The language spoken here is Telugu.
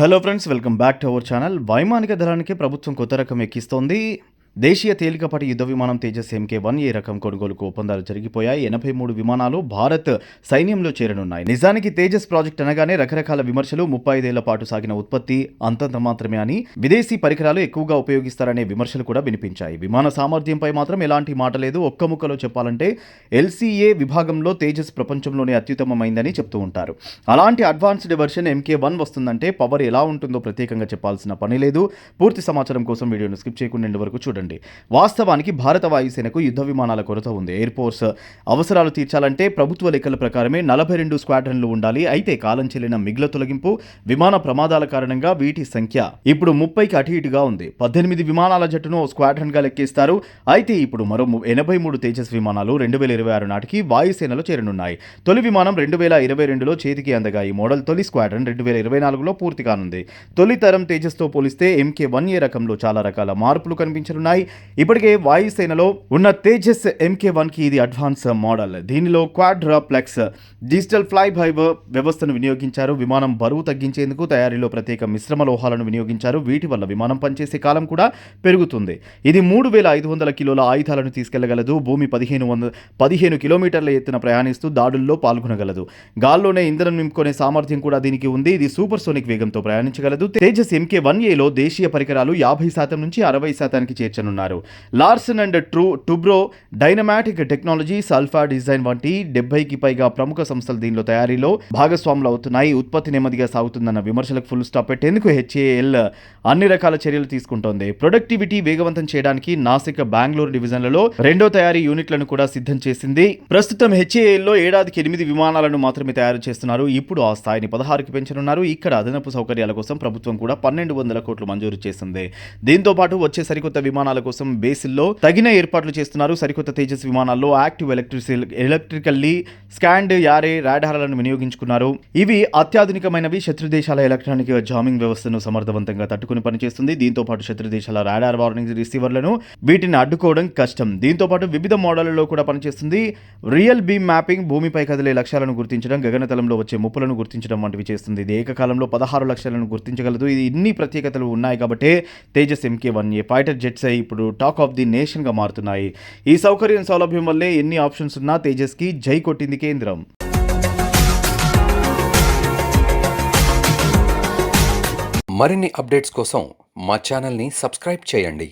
Hello friends welcome back to our channel వైమానిక దళానికి ప్రభుత్వం కొత్త రకం ఎక్కిస్తోంది. దేశీయ తేలికపాటి యుద్ధ విమానం తేజస్ ఎంకే వన్ ఏ రకం కొనుగోలుకు ఒప్పందాలు జరిగిపోయాయి. ఎనభై మూడు విమానాలు భారత్ సైన్యంలో చేరనున్నాయి. నిజానికి తేజస్ ప్రాజెక్ట్ అనగానే రకరకాల విమర్శలు ముప్పై ఐదేళ్ళ పాటు సాగిన ఉత్పత్తి అంతంత మాత్రమే అని విదేశీ పరికరాలు ఎక్కువగా ఉపయోగిస్తారనే విమర్శలు కూడా వినిపించాయి. విమాన సామర్థ్యంపై మాత్రం ఎలాంటి మాట లేదు. ఒక్క ముక్కలో చెప్పాలంటే ఎల్సీఏ విభాగంలో తేజస్ ప్రపంచంలోనే అత్యుత్తమమైందని చెప్తూ ఉంటారు. అలాంటి అడ్వాన్స్డ్ వెర్షన్ ఎంకే వన్ వస్తుందంటే పవర్ ఎలా ఉంటుందో ప్రత్యేకంగా చెప్పాల్సిన పని లేదు. పూర్తి సమాచారం కోసం వీడియోను స్కిప్ చేయకుండా వరకు చూడండి. వాస్తవానికి భారత వాయుసేనకు యుద్ధ విమానాల కొరత ఉంది. ఎయిర్ ఫోర్స్ అవసరాలు తీర్చాలంటే ప్రభుత్వ లెక్కల ప్రకారమే నలభై రెండు స్క్వాడ్రన్లు ఉండాలి. అయితే కాలం చెల్లిన మిగుల తొలగింపు విమాన ప్రమాదాల కారణంగా వీటి సంఖ్య ఇప్పుడు ముప్పైకి అటు ఇటుగా ఉంది. పద్దెనిమిది విమానాల జట్టును ఓ స్క్వాడ్రన్గా లెక్కిస్తారు. అయితే ఇప్పుడు మరో ము- ఎనభై మూడు తేజస్ విమానాలు రెండు వేల ఇరవై ఆరు నాటికి వాయుసేనలో చేరనున్నాయి. తొలి విమానం రెండు వేల ఇరవై రెండులో చేతికి అందగా ఈ మోడల్ తొలి స్క్వాడ్రన్ రెండు వేల ఇరవై నాలుగులో పూర్తి కానుంది. తొలి తరం తేజస్తో పోలిస్తే ఎంకే వన్ ఏ రకంలో చాలా రకాల మార్పులు కనిపించనున్నాయి. ఇప్పటికే వాయుసేనలో ఉన్న తేజస్ ఎంకే వన్కి ఇది అడ్వాన్స్ మోడల్. దీనిలో క్వాడ్రాప్లెక్స్ డిజిటల్ ఫ్లై ఫైబర్ వ్యవస్థను వినియోగించారు. విమానం బరువు తగ్గించేందుకు తయారీలో ప్రత్యేక మిశ్రమ లోహాలను వినియోగించారు. వీటి వల్ల విమానం పనిచేసే కాలం కూడా పెరుగుతుంది. ఇది మూడు వేల ఐదు వందల కిలోల ఆయుధాలను తీసుకెళ్ళగలదు. భూమి పదిహేను వంద పదిహేను కిలోమీటర్ల ఎత్తున ప్రయాణిస్తూ దాడుల్లో పాల్గొనగలదు. గాల్లోనే ఇంధనం నింపుకునే సామర్థ్యం కూడా దీనికి ఉంది. ఇది సూపర్ సోనిక్ వేగంతో ప్రయాణించగలదు. తేజస్ ఎంకే వన్ ఏలో దేశీయ పరికరాలు యాభై శాతం నుంచి అరవై శాతానికి చేర్చనున్నారు Larsen and true Toubro Dynamatic technology Alpha design వంటి డెబ్బైకి పైగా ప్రముఖ సంస్థలు దీనిలో తయారీలో భాగస్వాములు అవుతున్నాయి. ఉత్పత్తి నెమ్మదిగా సాగుతుందన్న విమర్శలకు ఫుల్ స్టాప్ పెట్టేందుకు హెచ్ఏఎల్ అన్ని రకాల చర్యలు తీసుకుంటోంది. ప్రొడక్టివిటీ వేగవంతం చేయడానికి నాసిక్ బెంగళూరు డివిజన్లలో రెండో తయారీ యూనిట్లను కూడా సిద్ధం చేసింది. ప్రస్తుతం హెచ్ఏఎల్లో ఏడాదికి ఎనిమిది విమానాలను మాత్రమే తయారు చేస్తున్నారు. ఇప్పుడు ఆ స్థాయిని పదహారుకి పెంచనున్నారు. ఇక్కడ అదనపు సౌకర్యాల కోసం ప్రభుత్వం కూడా పన్నెండు వందల కోట్లు మంజూరు చేసింది. దీంతో పాటు వచ్చే సరికొత్త విమానం కోసం బేసిల్లో తగిన ఏర్పాట్లు చేస్తున్నారు. సరికొత్త తేజస్ విమానాల్లో యాక్టివ్ ఎలక్ట్రిసి ఎలక్ట్రికల్లీ స్కాండ్ యారే రాడార్లను వినియోగించుకున్నారు. ఇవి అత్యాధునికమైనవి. శత్రు దేశాల ఎలక్ట్రానిక్ జామింగ్ వ్యవస్థను సమర్థవంతంగా తట్టుకుని పనిచేస్తుంది. దీంతో పాటు శత్రు దేశాల రాడార్ వార్నింగ్ రిసీవర్లను వీటిని అడ్డుకోవడం కష్టం. దీంతో పాటు వివిధ మోడళ్ళలో కూడా పనిచేస్తుంది. రియల్ బీమ్ మ్యాపింగ్ భూమిపై కదిలే లక్ష్యాలను గుర్తించడం గగనతలంలో వచ్చే ముప్పులను గుర్తించడం వంటివి చేస్తుంది. ఇది ఏకకాలంలో పదహారు లక్షలను గుర్తించగలదు. ఇది ఇన్ని ప్రత్యేకతలు ఉన్నాయి కాబట్టి Tejas MK one A fighter jets I ఇప్పుడు టాక్ ఆఫ్ ది నేషన్గా మారుతున్నాయి. ఈ సౌకర్యం సౌలభ్యం వల్లే ఎన్ని ఆప్షన్స్ ఉన్నా తేజస్కి జై కొట్టింది కేంద్రం. మరిన్ని అప్డేట్స్ కోసం మా ఛానల్ని సబ్స్క్రైబ్ చేయండి.